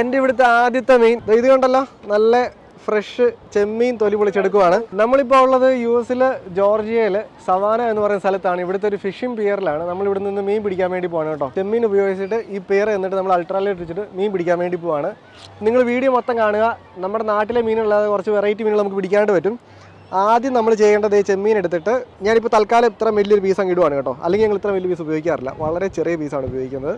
എന്റെ ഇവിടുത്തെ ആദ്യത്തെ മീൻ. ഇത് കണ്ടല്ലോ നല്ല ഫ്രഷ് ചെമ്മീൻ തൊലി പൊളിച്ചെടുക്കുവാണ്. നമ്മളിപ്പോൾ ഉള്ളത് യു എസിലെ ജോർജിയയിൽ സവാന എന്ന് പറയുന്ന സ്ഥലത്താണ്. ഇവിടുത്തെ ഒരു ഫിഷിംഗ് പിയറിലാണ് നമ്മൾ ഇവിടെ നിന്ന് മീൻ പിടിക്കാൻ വേണ്ടി പോകണം കേട്ടോ. ചെമ്മീൻ ഉപയോഗിച്ചിട്ട് ഈ പിയർ എന്നിട്ട് നമ്മൾ അൾട്രാലൈറ്റ് വെച്ചിട്ട് മീൻ പിടിക്കാൻ വേണ്ടി പോവാണ്. നിങ്ങൾ വീഡിയോ മൊത്തം കാണുക. നമ്മുടെ നാട്ടിലെ മീനുള്ളത് കുറച്ച് വെറൈറ്റി മീനുകൾ നമുക്ക് പിടിക്കാണ്ട് പറ്റും. ആദ്യം നമ്മൾ ചെയ്യേണ്ടത് ഈ ചെമ്മീൻ എടുത്തിട്ട് ഞാനിപ്പോൾ തൽക്കാലം ഇത്ര വലിയൊരു പീസ് അങ്ങ് ഇടുവാണ് കേട്ടോ. അല്ലെങ്കിൽ ഞങ്ങൾ ഇത്ര വലിയ പീസ് ഉപയോഗിക്കാറില്ല. വളരെ ചെറിയ പീസാണ് ഉപയോഗിക്കുന്നത്.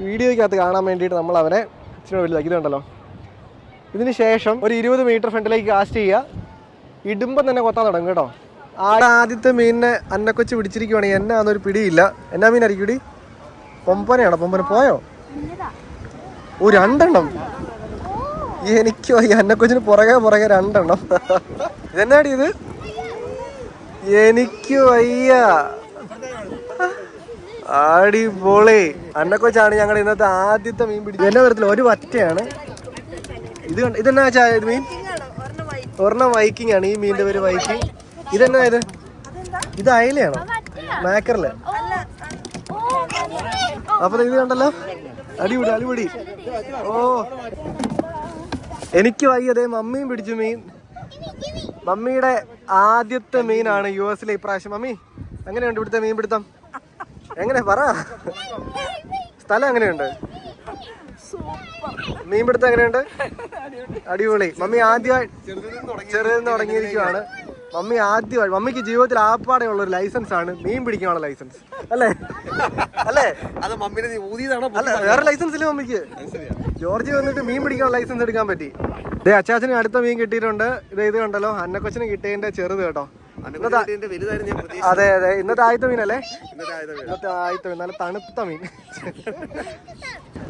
വീഡിയോയ്ക്കകത്ത് കാണാൻ വേണ്ടിയിട്ട് നമ്മൾ അവനെ ഇച്ചിരി വലുതാക്കി ഇതുണ്ടല്ലോ ഇതിന് ശേഷം ഒരു ഇരുപത് മീറ്റർ ഫ്രണ്ടിലേക്ക് കാസ്റ്റ് ചെയ്യുക. ഇടുമ്പം തന്നെ കൊത്താൻ തുടങ്ങും കേട്ടോ. ആദ്യത്തെ മീനിനെ അന്നക്കൊച്ച് പിടിച്ചിരിക്കുവാണെങ്കിൽ എന്നെ അതൊരു പിടിയില്ല. എന്നാ മീനായിരിക്കും പിടി പൊമ്പനയാണോ? പൊമ്പന പോയോ? ഓ രണ്ടെണ്ണം. എനിക്കോ ഈ അന്നക്കൊച്ചിന് പുറകെ പുറകെ രണ്ടെണ്ണം. ഇതെന്നാടി ഇത്? എനിക്ക് വയ്യ. അടിപൊളി. അന്നക്കൊച്ചാണ് ഞങ്ങളുടെ ഇന്നത്തെ ആദ്യത്തെ മീൻ പിടിച്ചത്. എല്ലാ തരത്തിൽ ഒരു വറ്റയാണ്. ഇത് ഇത് ഇതെന്നാ വെച്ചാ ഇത് മീൻ? ഒരെണ്ണം വൈക്കിംഗ് ആണ്. ഈ മീനിന്റെ പേര് വൈക്കിംഗ്. ഇതെന്നാ ഇത്? ഇത് അയലയാണോ? മാക്കറിൽ. അപ്പൊ ഇത് കണ്ടല്ലോ? അടിപൊളി അടിപൊളി. ഓ. എനിക്ക് അതേ മമ്മിയും പിടിച്ചു മീൻ. മമ്മിയുടെ ആദ്യത്തെ മീനാണ് യു എസിലെ ഇപ്രാവശ്യം. മമ്മി എങ്ങനെയുണ്ട് ഇവിടുത്തെ മീൻ പിടുത്തം എങ്ങനെ പറ. സ്ഥലം എങ്ങനെയുണ്ട്? മീൻപിടുത്തം എങ്ങനെയുണ്ട്? അടിപൊളി. മമ്മി ആദ്യമായി ചെറുതെന്ന് തുടങ്ങിയിരിക്കുവാണ്. മമ്മി ആദ്യമായി മമ്മിക്ക് ജീവിതത്തിൽ ആപ്പാടെ ഉള്ള ഒരു ലൈസൻസ് ആണ് മീൻ പിടിക്കാനുള്ള ലൈസൻസ് അല്ലേ? അല്ലേ? അത് മമ്മിനെ ഊതിയതാണോ? അല്ല വേറെ ലൈസൻസ് ഇല്ല മമ്മിക്ക്? ജോർജി വന്നിട്ട് മീൻ പിടിക്കാനുള്ള ലൈസൻസ് എടുക്കാൻ പറ്റി. ഇതേ അച്ചാച്ചന് അടുത്ത മീൻ കിട്ടിയിട്ടുണ്ട്. ഇത് ഇത് കണ്ടല്ലോ അന്നക്കൊച്ചിന് കിട്ടിയതിന്റെ ചെറുത് കേട്ടോ. അതെ അതെ. ഇന്നത്തെ ആദ്യത്തെ മീനല്ലേ? ഇന്നത്തെ ആദ്യത്തെ മീൻ. നല്ല തണുത്ത മീൻ.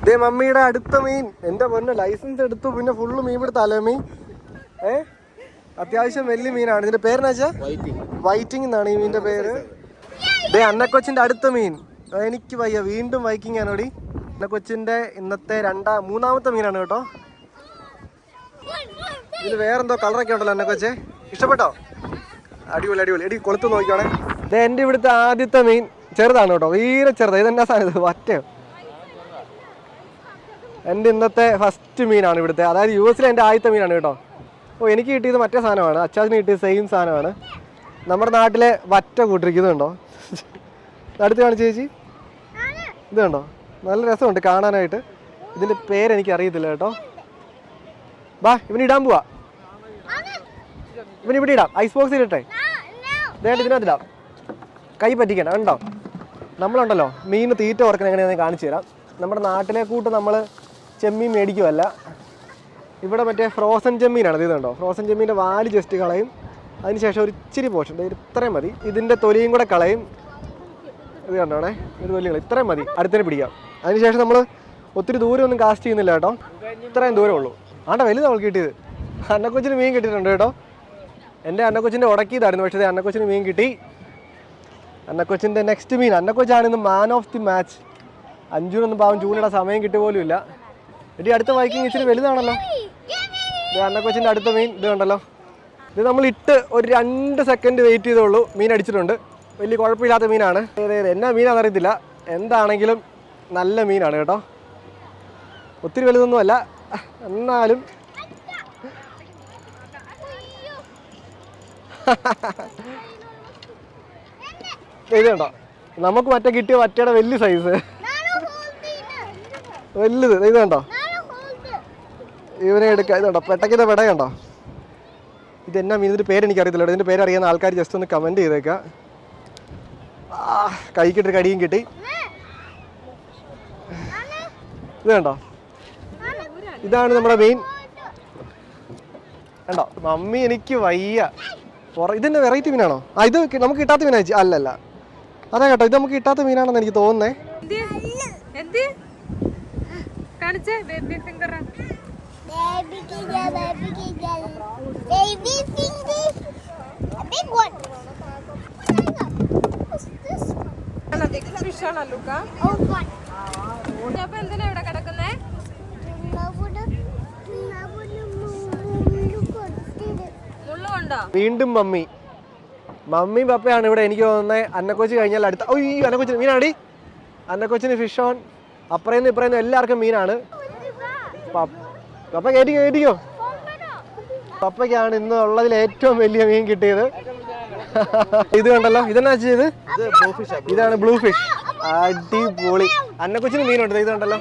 ഇതേ മമ്മിയുടെ അടുത്ത മീൻ. എന്റെ പൊന്നെ ലൈസൻസ് എടുത്തു പിന്നെ ഫുള്ള് മീൻ പിടുത്താലേ മീൻ. ഏ? അത്യാവശ്യം വലിയ മീനാണ്. ഇതിന്റെ പേരെന്നാ വെച്ചാ? വൈറ്റിംഗ്. എന്നാണ് ഈ മീനിന്റെ പേര്. ദേ അന്നക്കൊച്ചിന്റെ അടുത്ത മീൻ. എനിക്ക് വയ്യ. വീണ്ടും വൈക്കിംഗ് ആണോടി അന്നക്കൊച്ചിന്റെ ഇന്നത്തെ രണ്ടാം മൂന്നാമത്തെ മീനാണ് കേട്ടോ. ഇതിൽ വേറെന്തോ കളറൊക്കെ ഉണ്ടല്ലോ അന്നക്കൊച്ചെ. ഇഷ്ടപ്പെട്ടോ? അടിപൊളി അടിപൊളി. എടി കൊളുത്ത് നോക്കിയാണേ ഇത് എന്റെ ഇവിടുത്തെ ആദ്യത്തെ മീൻ ചെറുതാണ് കേട്ടോ. വീരെ ചെറുതാണ് ഇതെന്നാ സാധനം? ഇത് വറ്റയോ എന്റെ ഇന്നത്തെ ഫസ്റ്റ് മീനാണ് ഇവിടുത്തെ. അതായത് യു എസിലെ എന്റെ ആദ്യത്തെ മീനാണ് കേട്ടോ. ഓ എനിക്ക് കിട്ടിയത് മറ്റേ സാധനമാണ്. അച്ചാച്ചിന് കിട്ടിയത് സെയിം സാധനമാണ്. നമ്മുടെ നാട്ടിലെ വറ്റ കൂട്ടിരിക്കുന്നുണ്ടോ? അടുത്ത് കാണിച്ചു ചേച്ചി. ഇത് കണ്ടോ? നല്ല രസമുണ്ട് കാണാനായിട്ട്. ഇതിന്റെ പേരെനിക്ക് അറിയത്തില്ല കേട്ടോ. ബാ ഇവന് ഇടാൻ പോവാ. ഇവന് ഇവിടെ ഇടാം. ഐസ് ബോക്സിൽ ഇട്ടെ വേണ്ട ഇതിനകത്തിടാം കൈ പറ്റിക്കണ്ട ഉണ്ടോ നമ്മളുണ്ടല്ലോ മീൻ തീറ്റ ഓർക്കുന്ന എങ്ങനെയാണെന്ന് കാണിച്ചു തരാം. നമ്മുടെ നാട്ടിലെ കൂട്ട് നമ്മൾ ചെമ്മീൻ മേടിക്കുമല്ല ഇവിടെ മറ്റേ ഫ്രോസൺ ചെമ്മീനാണ് ഇത് കണ്ടോ? ഫ്രോസൺ ചെമ്മീന്റെ വാൽ ജസ്റ്റ് കളയും. അതിനുശേഷം ഒരു ഇച്ചിരി പോഷൻ ഇത്രയും മതി. ഇതിന്റെ തൊലിയും കൂടെ കളയും. ഇത് കണ്ടോണേ? ഇത് തൊലി കളയും. ഇത്രയും മതി. അടുത്തന്നെ പിടിക്കാം. അതിനുശേഷം നമ്മൾ ഒത്തിരി ദൂരം ഒന്നും കാസ്റ്റ് ചെയ്യുന്നില്ല കേട്ടോ. ഇത്രയും ദൂരമേ ഉള്ളൂ. ആണ്ട വലുത് അവൾക്ക് കിട്ടിയത്. അന്നക്കൊച്ചിന് മീൻ കിട്ടിയിട്ടുണ്ട് കേട്ടോ. എന്റെ അന്നക്കൊച്ചിന്റെ ഉടക്കിയതായിരുന്നു പക്ഷേ അന്നക്കൊച്ചിന് മീൻ കിട്ടി. അന്നക്കൊച്ചിന്റെ നെക്സ്റ്റ് മീൻ. അന്നക്കൊച്ചാണ് ഇന്ന് മാൻ ഓഫ് ദി മാച്ച് അഞ്ചൂനൊന്നും പാവം ചൂണിടാൻ സമയം കിട്ടിയ പോലും ഇല്ല എടി അടുത്ത വൈക്കിങ് ഇച്ചിരി വലുതാണല്ലോ. ഇത് അന്നക്കൊച്ചിന്റെ അടുത്ത മീൻ ഇത് കണ്ടല്ലോ. ഇത് നമ്മൾ ഇട്ട് ഒരു രണ്ട് സെക്കൻഡ് വെയിറ്റ് ചെയ്തോളൂ മീൻ അടിച്ചിട്ടുണ്ട്. വലിയ കുഴപ്പമില്ലാത്ത മീനാണ്. എന്നാ മീനാണെന്ന് അറിയത്തില്ല എന്താണെങ്കിലും നല്ല മീനാണ് കേട്ടോ. ഒത്തിരി വലുതൊന്നുമല്ല. എന്നാലും ഇത് കണ്ടോ? നമുക്ക് മറ്റേ കിട്ടിയ മറ്റേടെ വലിയ സൈസ് വലുത്. ഇത് കണ്ടോ? ഇവനെ എടുക്കാം. ഇത് കണ്ടോ? പെട്ടക്കിന്റെ പെട കണ്ടോ? ഇത് എന്നാ മീൻ? ഇതിന്റെ പേര് എനിക്ക് അറിയത്തില്ല ഇതിന്റെ പേര് അറിയുന്ന ആൾക്കാർ ജസ്റ്റ് ഒന്ന് കമന്റ് ചെയ്തേക്ക. കൈക്കിട്ടൊരു കടിയും കിട്ടി. ഇത് കണ്ടോ? ഇതാണ് നമ്മുടെ മീൻ. കണ്ടോ? മമ്മി എനിക്ക് വയ്യ. പുറ ഇതിന്റെ വെറൈറ്റി മീനാണോ? ആ ഇത് നമുക്ക് കിട്ടാത്ത മീനായി അല്ലല്ല. അതാ കേട്ടോ ഇത് നമുക്ക് കിട്ടാത്ത മീനാണെന്ന് എനിക്ക് തോന്നുന്നേ. എന്ത്? കാണിച്ചേ ബേബി വീണ്ടും മമ്മി. മമ്മിയും പപ്പയാണ് ഇവിടെ. എനിക്ക് തോന്നുന്നത് അന്നക്കൊച്ചി കഴിഞ്ഞാൽ അടുത്ത ഓ ഈ അന്നക്കൊച്ചിന് മീനാടി. അന്നക്കൊച്ചിന് ഫിഷ് ഓൺ അപ്പറേന്ന് ഇപ്പറേന്ന് എല്ലാവർക്കും മീനാണ്. പപ്പ കേട്ടിക്കോ കയറ്റിക്കോ കയറ്റിക്കോ പപ്പയ്ക്കാണ് ഇന്ന് ഉള്ളതിൽ ഏറ്റവും വലിയ മീൻ കിട്ടിയത്. ഇത് കണ്ടല്ലോ. ഇതെന്നാ ചെയ്ത് ഇതാണ് ബ്ലൂ ഫിഷ് അടിപൊളി. അന്നക്കൊച്ചിന് മീനുണ്ട്. ഇത് കണ്ടല്ലോ.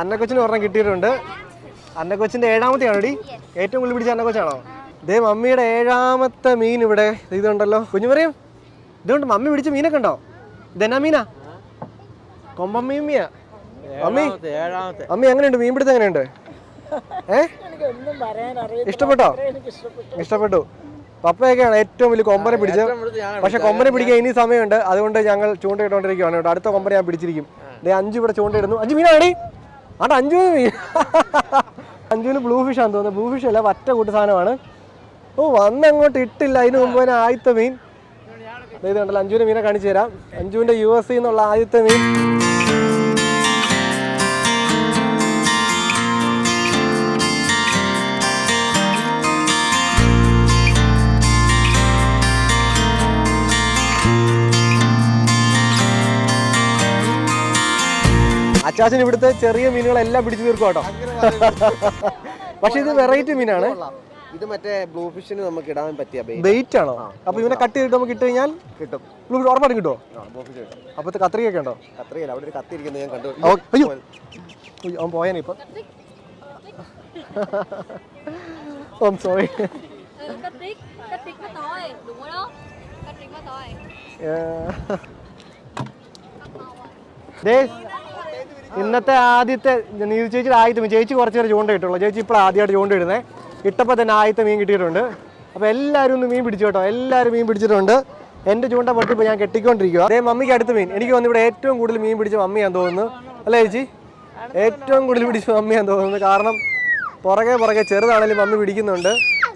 അന്നക്കൊച്ചിന് ഒരെണ്ണം കിട്ടിയിട്ടുണ്ട്. അന്നക്കൊച്ചിന്റെ ഏഴാമത്തെ ആണോടി ഏറ്റവും കൂടുതൽ പിടിച്ച അന്നക്കൊച്ചാണോ? ദേ മമ്മിയുടെ ഏഴാമത്തെ മീൻ ഇവിടെ. ഇതുണ്ടല്ലോ. കുഞ്ഞു പറയും ഇതുകൊണ്ട് മമ്മി പിടിച്ച മീനൊക്കെ ഉണ്ടോ? ഇതെന്നാ മീനാ? കൊമ്പൻ മീമിയാ മമ്മി മമ്മി എങ്ങനെയുണ്ട്? മീൻ പിടുത്തം എങ്ങനെയുണ്ട്? ഏ? ഇഷ്ടപ്പെട്ടോ? ഇഷ്ടപ്പെട്ടു. പപ്പയൊക്കെയാണ് ഏറ്റവും വലിയ കൊമ്പനെ പിടിച്ചത്. പക്ഷെ കൊമ്പനെ പിടിക്കാൻ ഇനി സമയമുണ്ട്. അതുകൊണ്ട് ഞങ്ങൾ ചൂണ്ടയിട്ടോണ്ടിരിക്കുകയാണ് കേട്ടോ. അടുത്ത കൊമ്പനെ ഞാൻ പിടിച്ചിരിക്കും. ദേ അഞ്ചു ഇവിടെ ചൂണ്ടയിടുന്നു. അഞ്ചു മീനാണി ആട്ടെ അഞ്ചു മീൻ. അഞ്ചുവിന് ബ്ലൂ ഫിഷ് ആണെന്ന് തോന്നുന്നത് ബ്ലൂ ഫിഷ് അല്ല വറ്റ കൂട്ട് സാധനമാണ്. ഓ വന്നങ്ങോട്ട് ഇട്ടില്ല. അതിന് മുമ്പ് തന്നെ ആദ്യത്തെ മീൻ. ഇതുണ്ടല്ലോ ഇത് കണ്ടല്ലോ അഞ്ചുവിന്റെ മീനെ കാണിച്ചു തരാം. അഞ്ചുവിന്റെ യു എസ് എന്നുള്ള ആദ്യത്തെ മീൻ. അച്ചാച്ചൻ ഇവിടുത്തെ ചെറിയ മീനുകളെല്ലാം പിടിച്ചു തീർക്കും കേട്ടോ. പക്ഷെ ഇത് വെറൈറ്റി മീനാണ്. ഇത് മറ്റേ ബ്ലൂ ഫിഷിന് നമുക്ക് ഇടാൻ പറ്റിയ. ബെയ്റ്റ് ആണോ? അപ്പൊ ഇവനെ കട്ട് ചെയ്തിട്ട് നമുക്ക് ഇട്ട് കഴിഞ്ഞാൽ കിട്ടും. ബ്ലൂ ഫിഷ് കിട്ടുമോ കിട്ടോ blue കത്രിക കിട്ടും. അപ്പൊ കത്രികയൊക്കെ ഉണ്ടോ? കത്രികയില്ല അവിടെ ഒരു കത്തി ഇരിക്കുന്നത് ഞാൻ കണ്ടു. അയ്യോ. അവൻ പോയാനെ ഇപ്പൊ. ഓ സോറി ഇന്നത്തെ ആദ്യത്തെ നീതി ചേച്ചിയുടെ ആദ്യത്തെ ചേച്ചി കുറച്ചു നേരം ചൂണ്ട ഇട്ടുള്ളൂ. ചേച്ചി ഇപ്പോൾ ആദ്യമായിട്ട് ചൂണ്ട ഇട്ടപ്പോൾ തന്നെ ആദ്യത്തെ മീൻ കിട്ടിയിട്ടുണ്ട്. അപ്പോൾ എല്ലാവരും ഒന്ന് മീൻ പിടിച്ചു കേട്ടോ. എല്ലാവരും മീൻ പിടിച്ചിട്ടുണ്ട്. എന്റെ ചൂണ്ട പൊട്ടിപ്പോൾ ഞാൻ കെട്ടിക്കൊണ്ടിരിക്കുക അതേ മമ്മിക്ക് അടുത്ത മീൻ. എനിക്ക് വന്ന് ഇവിടെ ഏറ്റവും കൂടുതൽ മീൻ പിടിച്ച മമ്മിയാന്ന് തോന്നുന്നു. അല്ലേ ചേച്ചി? ഏറ്റവും കൂടുതൽ പിടിച്ച മമ്മിയാന്ന് തോന്നുന്നു. കാരണം പുറകെ പുറകെ ചെറുതാണെങ്കിലും മമ്മി പിടിക്കുന്നുണ്ട്.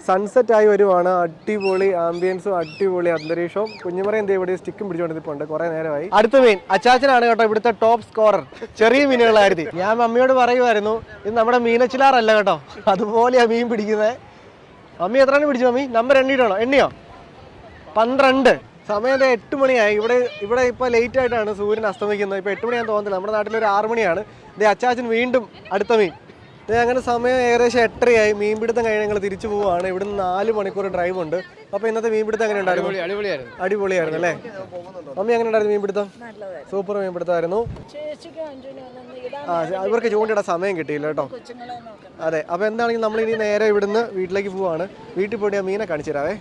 സൺസെറ്റ് ആയി വരുവാണ്. അടിപൊളി ആംബിയൻസും അടിപൊളി അന്തരീക്ഷവും. കുഞ്ഞുമറ എന്ത് ഇവിടെ സ്റ്റിക്കും പിടിച്ചുകൊണ്ടിരിപ്പുണ്ട് കുറെ നേരമായി. അടുത്ത മീൻ. അച്ചാച്ചനാണ് കേട്ടോ ഇവിടുത്തെ ടോപ്പ് സ്കോറർ ചെറിയ മീനുകളായിരുന്നു ഞാൻ മമ്മിയോട് പറയുമായിരുന്നു ഇത് നമ്മുടെ മീനച്ചിലാറല്ല കേട്ടോ. അതുപോലെയാ മീൻ പിടിക്കുന്നത് മമ്മി എത്രയാണ് പിടിച്ചു മമ്മി? നമ്പർ എണ്ണിയിട്ടാണോ എണ്ണിയോ? പന്ത്രണ്ട്. സമയം എട്ട് മണിയായി. ഇവിടെ ഇവിടെ ഇപ്പോൾ ലേറ്റ് ആയിട്ടാണ് സൂര്യൻ അസ്തമിക്കുന്നത്. ഇപ്പോൾ എട്ട് മണിയാന്ന് തോന്നുന്നില്ല. നമ്മുടെ നാട്ടിൽ ഒരു ആറ് മണിയാണ്. ദേ അച്ചാച്ചൻ വീണ്ടും അടുത്ത മീൻ. അങ്ങനെ സമയം ഏകദേശം എട്ടരയായി. മീൻപിടുത്തം കഴിഞ്ഞ് ഞങ്ങൾ തിരിച്ചു പോവുകയാണ് ഇവിടുന്ന് നാല് മണിക്കൂർ ഡ്രൈവ് ഉണ്ട് അപ്പോൾ ഇന്നത്തെ മീൻപിടുത്തം എങ്ങനെ ഉണ്ടായിരുന്നു? അടിപൊളിയായിരുന്നു. അടിപൊളിയായിരുന്നു അല്ലേ? അമ്മ എങ്ങനെ ഉണ്ടായിരുന്നു മീൻപിടുത്തം? സൂപ്പർ മീൻപിടുത്തമായിരുന്നു. ആ ഇവർക്ക് ചൂണ്ടിയുടെ സമയം കിട്ടിയില്ല കേട്ടോ. അതെ അപ്പോൾ എന്താണെങ്കിൽ നമ്മൾ ഇനി നേരെ ഇവിടുന്ന് വീട്ടിലേക്ക് പോവാണ്. വീട്ടിൽ പോയിട്ട് മീനെ കാണിച്ചു തരാവേ.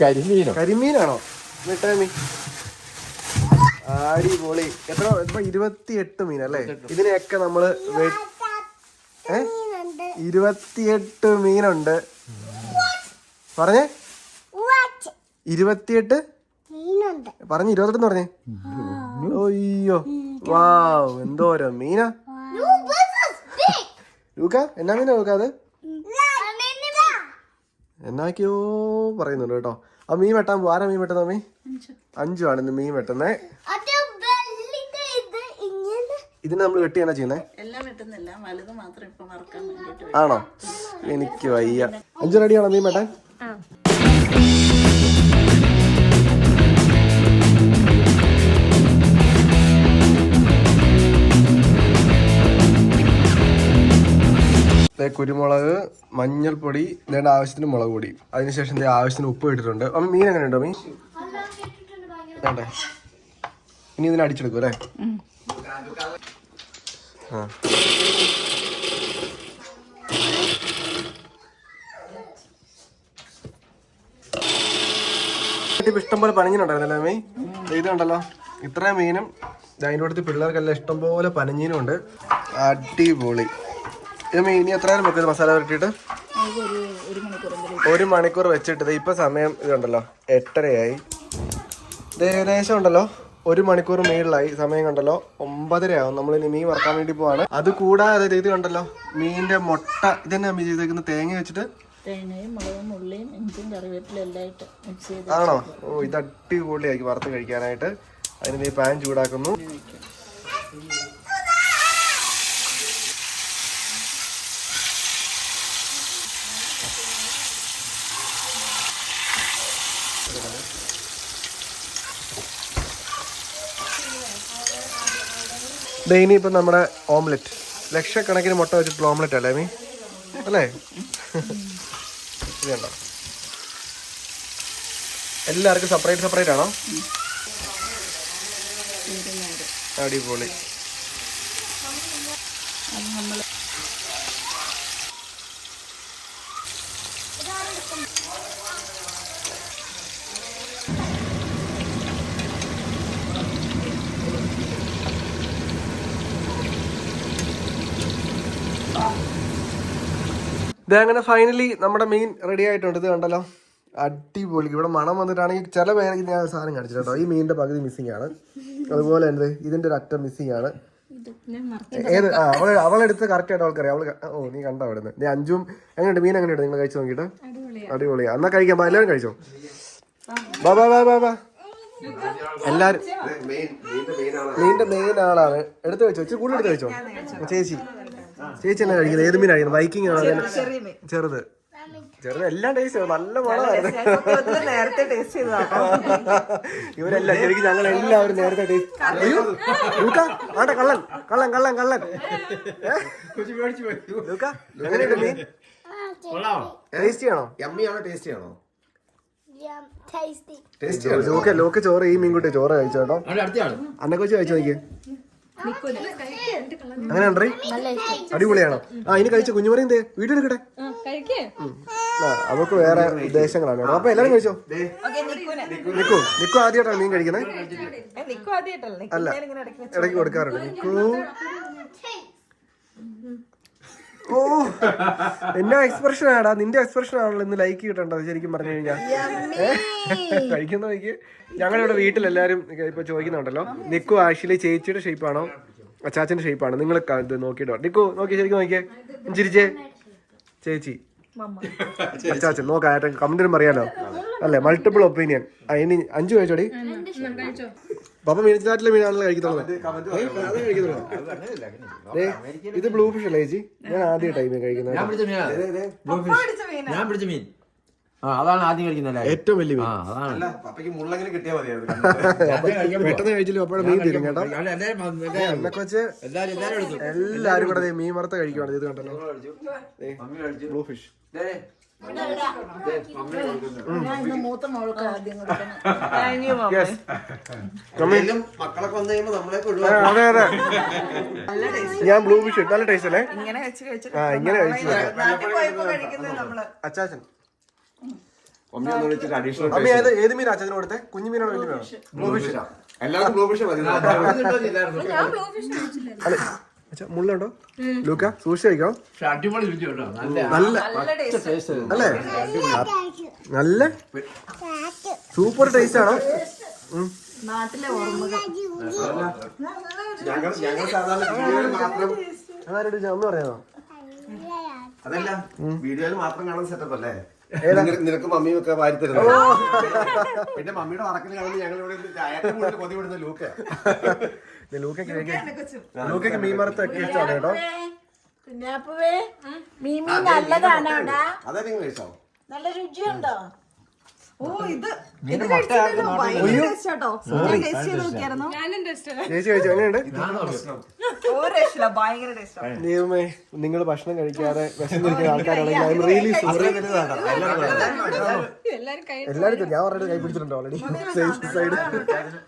കരിമീനോ? കരിമീനാണോ? മിട്ടേ മീൻ. അടിപൊളി. എത്ര ഇപ്പൊ ഇരുപത്തിയെട്ട് മീൻ അല്ലേ ഇതിനെയൊക്കെ നമ്മൾ ഇരുപത്തിയെട്ട് മീനുണ്ട്. പറഞ്ഞേ? ഇരുപത്തിയെട്ട്? പറഞ്ഞു ഇരുപത്തെട്ട് പറഞ്ഞേ? അയ്യോ. വാവ് എന്തോരോ. മീനാ? ലൂക്ക എന്നാ മീനാ ലൂക്ക അത്? എന്നാക്കിയോ പറയുന്നുണ്ട് കേട്ടോ. ആ മീൻ വെട്ടാൻ പോവാ. ആരാ മീൻ വെട്ടുന്ന മീ അഞ്ചു. ആണ് ഇന്ന് മീൻ വെട്ടുന്നേ അത് വെള്ളിന്റെ ഇത് ഇങ്ങനെ ഇതിന് നമ്മൾ വെട്ടിയാണോ ചെയ്യുന്നേ? എല്ലാം വെട്ടുന്നില്ല. വലുത് മാത്രം ഇപ്പൊ മറക്കാൻ വേണ്ടിട്ട് ആണോ? എനിക്ക് വയ്യ. അഞ്ചു റെഡിയാണോ മീൻ വെട്ടാൻ ദേ കുരുമുളക് മഞ്ഞൾപ്പൊടി ഇതേണ്ട ആവശ്യത്തിന് മുളക് പൊടി. അതിനുശേഷം ദേ ആവശ്യത്തിന് ഉപ്പ് ഇട്ടിട്ടുണ്ട്. അപ്പം മീൻ എങ്ങനെ ഉണ്ടോ മീൻ വേണ്ടേ? ഇനി ഇതിനെ അടിച്ചെടുക്കും അല്ലേ ആ. ഇപ്പൊ ഇഷ്ടം പോലെ പനഞ്ഞിനുണ്ടായിരുന്നല്ലേ അമ്മേ? ഇത് കണ്ടല്ലോ ഇത്രയും മീനും അതിന്റെ അടുത്ത് പിള്ളേർക്കെല്ലാം ഇഷ്ടം പോലെ പനഞ്ഞീനും ഉണ്ട് അടിപൊളി. ഇത് മീൻ ഇനി എത്ര നേരം വെക്കുന്നത് മസാല പുരട്ടിയിട്ട് ഒരു മണിക്കൂർ വെച്ചിട്ട് ഇപ്പൊ സമയം ഇതുണ്ടല്ലോ. എട്ടരയായി. ഇത് ഏകദേശം ഉണ്ടല്ലോ. ഒരു മണിക്കൂർ മേളിലായി സമയം കണ്ടല്ലോ. ഒമ്പതരയാവും നമ്മൾ ഇനി മീൻ വറക്കാൻ വേണ്ടി പോവാണ്. അത് കൂടാതെ ഇത് കണ്ടല്ലോ. മീനിന്റെ മുട്ട. ഇതന്നെ അമ്മ ചെയ്തേക്കുന്ന? തേങ്ങ വെച്ചിട്ട്? തേങ്ങയും മുളകും ഉള്ളിയും ഇഞ്ചിയും കറിവേപ്പിലും എല്ലാം ഇട്ട് മിക്സ് ചെയ്ത് ആണോ? ഓ ഇത് അടിപൊളിയാക്കി വറുത്ത് കഴിക്കാനായിട്ട്. അതിന് പാൻ ചൂടാക്കുന്നു. ദേ ഇപ്പം നമ്മുടെ ഓംലെറ്റ്. ലക്ഷക്കണക്കിന് മുട്ട വെച്ചിട്ടുള്ള ഓംലെറ്റ് അല്ലേ മീ അല്ലേ? ഇതുണ്ടോ എല്ലാവർക്കും സെപ്പറേറ്റ് സെപ്പറേറ്റ് ആണോ? അടിപൊളി. ഇത് അങ്ങനെ ഫൈനലി നമ്മുടെ മെയിൻ റെഡി ആയിട്ടുണ്ട്. ഇത് കണ്ടല്ലോ? അടിപൊളി. ഇവിടെ മണം വന്നിട്ടാണെങ്കിൽ ചില പേര് ഞാൻ സാധനം കാണിച്ചിട്ട് കേട്ടോ. ഈ മീനിന്റെ പകുതി മിസ്സിംഗ് ആണ്. അതുപോലെ എന്ത്? ഇതിന്റെ ഒരു അറ്റം മിസ്സിംഗ് ആണ്. ഏത്? ആ അവൾ അവളെടുത്ത് കറക്റ്റ് ആയിട്ട് അവൾക്കറിയാം. അവൾ ഓ നീ കണ്ട അവിടെ നിന്ന്? നീ അഞ്ചും എങ്ങനെയുണ്ട്? മീൻ എങ്ങനെയുണ്ട്? നിങ്ങൾ കഴിച്ചു നോക്കിയിട്ട്. അടിപൊളിയാ. എന്നാ കഴിക്കാം? എല്ലാവരും കഴിച്ചോ? ബാ ബാ ബാ ബാ ബാ. എല്ലാരും മീനിന്റെ മെയിൻ ആളാണ്. എടുത്ത് കഴിച്ചോ? ഇച്ചിരി കൂടുതൽ എടുത്ത് വെച്ചോ ചേച്ചി. ചേച്ചി എന്നാ കഴിക്കുന്നത്? ഏത് മീൻ കഴിക്കുന്നത്? വൈക്കിംഗ് ആണോ ചെറുത്. ചെറുത് എല്ലാം ടേസ്റ്റ് നല്ല മണമായിരുന്നു സത്യത്തിൽ നേരത്തെ ടേസ്റ്റ് ഇവരെല്ലാം ശരിക്കും ഞങ്ങൾ എല്ലാവരും നേരത്തെ ടേസ്റ്റ് ആട്ടെ കള്ളൻ. കള്ളൻ കള്ളൻ കള്ളൻ. എങ്ങനെയുണ്ട് മീൻ? ടേസ്റ്റി ആണോ? എമ്മിയാണോ ടേസ്റ്റി ആണോ. ടേസ്റ്റി ലൂക്ക ലൂക്ക ചോറ് ഈ മീൻകുട്ടി ചോറ് കഴിച്ചോട്ടോ അന്നെ കൊച്ചു കഴിച്ചു നോക്കിയേ? അങ്ങനെ ഉണ്ടേ അടിപൊളിയാണോ? ആ ഇനി കഴിച്ച. കുഞ്ഞുമറി ദേ വീട്ടിലെടുക്കട്ടെ. അവർക്ക് വേറെ ഉദ്ദേശങ്ങളാണ് കേട്ടോ. അപ്പൊ എല്ലാരും കഴിച്ചോ? ഓക്കെ നിക്കുനെ നിക്കു. നിക്കു ആദ്യമായിട്ടാണ് മീൻ കഴിക്കുന്നത് അല്ല. ഇടയ്ക്ക് കൊടുക്കാറുണ്ട്. നിക്കു. ഓ എന്നാ എക്സ്പ്രഷൻ ആടാ. നിന്റെ എക്സ്പ്രഷൻ ആണല്ലോ ഇന്ന് ലൈക്ക് കിട്ടേണ്ടത് ശരിക്കും പറഞ്ഞു കഴിഞ്ഞാൽ കഴിക്കുന്ന നോക്കി. ഞങ്ങളിവിടെ വീട്ടിലെല്ലാരും ഇപ്പൊ ചോദിക്കുന്നുണ്ടല്ലോ. നിക്കു ആക്ച്വലി ചേച്ചിയുടെ ഷേപ്പാണോ അച്ചാച്ചന്റെ ഷേപ്പാണ് നിങ്ങൾ ഇത് നോക്കിയിട്ട്. നിക്കു നോക്കി ശരിക്കും നോക്കിയേ. ചിരിച്ചേ. ചേച്ചി. അച്ചാച്ചൻ നോക്കാം കമന്റിനും പറയാലോ. അല്ലേ? മൾട്ടിപ്പിൾ ഒപ്പീനിയൻ ഇനി അഞ്ചു കഴിച്ചോടി? പപ്പ മീനച്ചാറ്റിലെ മീനാണല്ലോ കഴിക്കുന്നത് ഇത് ബ്ലൂ ഫിഷ് അല്ലേ ചേച്ചി? ഞാൻ ആദ്യ ടൈമിൽ കഴിക്കുന്നത് ഞാൻ പിടിച്ച മീനാ? ഞാൻ പിടിച്ച മീൻ. അതാണ് ആദ്യം കഴിക്കുന്നത് ഏറ്റവും വലിയ മീൻ. പെട്ടെന്ന് കഴിച്ചില്ല? അപ്പോഴെ മീൻ തീരും കേട്ടോ. അവിടെ എല്ലാരും കൂടെ മീൻ വറുത്ത കഴിക്കുവാണ്. ഇത് കണ്ടല്ലോ. ബ്ലൂ ഫിഷ് മൂത്ത മോൾക്ക് ആദ്യം മക്കളൊക്കെ വന്നു കഴിയുമ്പോ അതെ അതെ ഞാൻ ബ്ലൂ ഫിഷ് നല്ല ടേസ്റ്റ് അല്ലേ? ഇങ്ങനെ വെച്ച് ആ, കഴിച്ചു. അച്ചാച്ചൻ. അമ്മ ഏത് ഏത് മീൻ അച്ഛൻ കൊടുത്തേ? കുഞ്ഞു മീനാണോ വലിയ മീനാണോ ബ്ലൂ ഫിഷ് എല്ലാവർക്കും ബ്ലൂ ഫിഷ് മതി മുള്ളുണ്ടോ ലൂക്ക സൂക്ഷിച്ച് കഴിക്കണം? അടിപൊളി രുചി നല്ല നല്ല നല്ല ടേസ്റ്റ് അല്ലേ? നല്ല? സൂപ്പർ ടേസ്റ്റ് ആണോ? അതാരോട്? അമ്മ പറയാമോ? അതല്ല വീഡിയോയിൽ മാത്രം കാണുന്ന സെറ്റപ്പ് അല്ലേ? നിനക്ക് മമ്മിയൊക്കെ മമ്മിയും ഒക്കെ വാരി തരുന്നത്. പിന്നെ മമ്മിയുടെ വറക്കിന് കാണുമ്പോൾ ഞങ്ങൾ ഇവിടെ കൊതി വിടുന്ന ലൂക്ക് ലൂക്കൊക്കെ മീൻ വറുത്തൊക്കെ ഇഷ്ടമാണ് കേട്ടോ. പിന്നെ മീമി നല്ലതാണ് നല്ലതാണോ അതെ നിങ്ങൾ കഴിച്ചോ? നല്ല രുചിയുണ്ടോ? ഓ ഇത് ഇത് കഴിച്ചില്ലല്ലോ. ഭയങ്കര ടേസ്റ്റ് കേട്ടോ ടേസ്റ്റ് ചെയ്ത് നോക്കിയായിരുന്നു? ഞാനും ടെസ്റ്റ് ചേച്ചി കഴിച്ചു? എങ്ങനെയുണ്ട്? ഒരു രക്ഷയില്ല. ഭയങ്കര ടേസ്റ്റ് ദൈവമേ നിങ്ങൾ ഭക്ഷണം കഴിക്കാതെ വിശന്നിരിക്കുന്ന ആൾക്കാരാണെങ്കിൽ ഐ എം റിയലി സോറി എല്ലാരും കൈ എല്ലാവരും ഞാൻ പറഞ്ഞിട്ട് കൈ പിടിച്ചിട്ടുണ്ട് ഓൾറെഡി സൈഡ്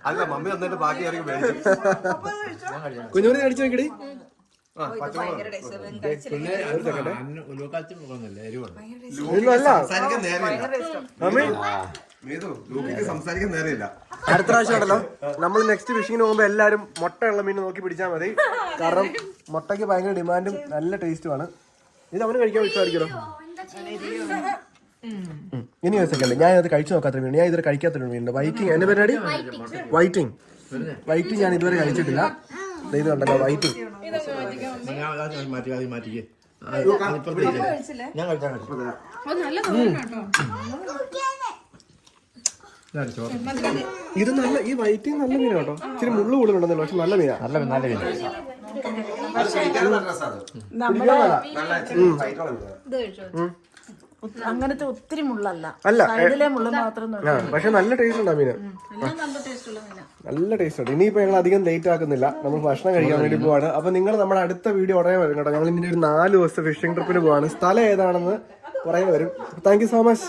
അല്ല മമ്മി വന്നിട്ട് ബാക്കി ആരെങ്കിലും കുഞ്ഞുമണി അടിച്ചു നോക്കിടി ഭയങ്കര ടേസ്റ്റ് സംസാരിക്കാൻ നേരമില്ല. അടുത്ത പ്രാവശ്യം ഉണ്ടല്ലോ. നമ്മൾ നെക്സ്റ്റ് ഫിഷിങ്ങിന് പോകുമ്പോൾ എല്ലാവരും മുട്ടയുള്ള മീൻ നോക്കി പിടിച്ചാൽ മതി. കാരണം മുട്ടയ്ക്ക് ഭയങ്കര ഡിമാൻഡും നല്ല ടേസ്റ്റുമാണ് ഇത് അവന് കഴിക്കാൻ ഇഷ്ടമായിരിക്കുമല്ലോ. ഇനി വെച്ചല്ലേ ഞാൻ ഇത് കഴിച്ചു നോക്കാത്ത മീൻ ഞാൻ ഇതുവരെ കഴിക്കാത്ത മീനുണ്ട്. വൈറ്റിംഗ് എന്റെ പരിപാടി വൈറ്റിംഗ് വൈറ്റിംഗ് ഞാൻ ഇതുവരെ കഴിച്ചിട്ടില്ല. ഇത് കണ്ടല്ലോ വൈറ്റ് മാറ്റി മാറ്റിക്കേ. ഞാൻ കഴിച്ചാൽ ഇത് നല്ല ഈ വൈറ്റ് നല്ല മീനാണ് കേട്ടോ ഇച്ചിരി മുള്ളു കൂടുതലുണ്ടെന്നല്ലോ പക്ഷെ നല്ല മീനാ നല്ല നല്ല മീൻ അത് അങ്ങനത്തെ ഒത്തിരി മുള്ളല്ല. അല്ല, പക്ഷെ നല്ല ടേസ്റ്റ് ഉണ്ട് ആ മീന് നല്ല ടേസ്റ്റ് ഉള്ള മീനാ. നല്ല ടേസ്റ്റ് ഉണ്ട്. ഇനിയിപ്പോ ഞങ്ങൾ അധികം ലേറ്റ് ആക്കുന്നില്ല. നമ്മൾ ഭക്ഷണം കഴിക്കാൻ വേണ്ടി പോവാണ്. അപ്പൊ നിങ്ങൾ നമ്മുടെ അടുത്ത വീഡിയോ ഉടനെ വരും കേട്ടോ. ഞങ്ങൾ ഇനി ഒരു നാല് ദിവസത്തെ ഫിഷിംഗ് ട്രിപ്പിന് പോവാണ്. സ്ഥലം ഏതാണെന്ന് പറയാൻ വരും. Thank so much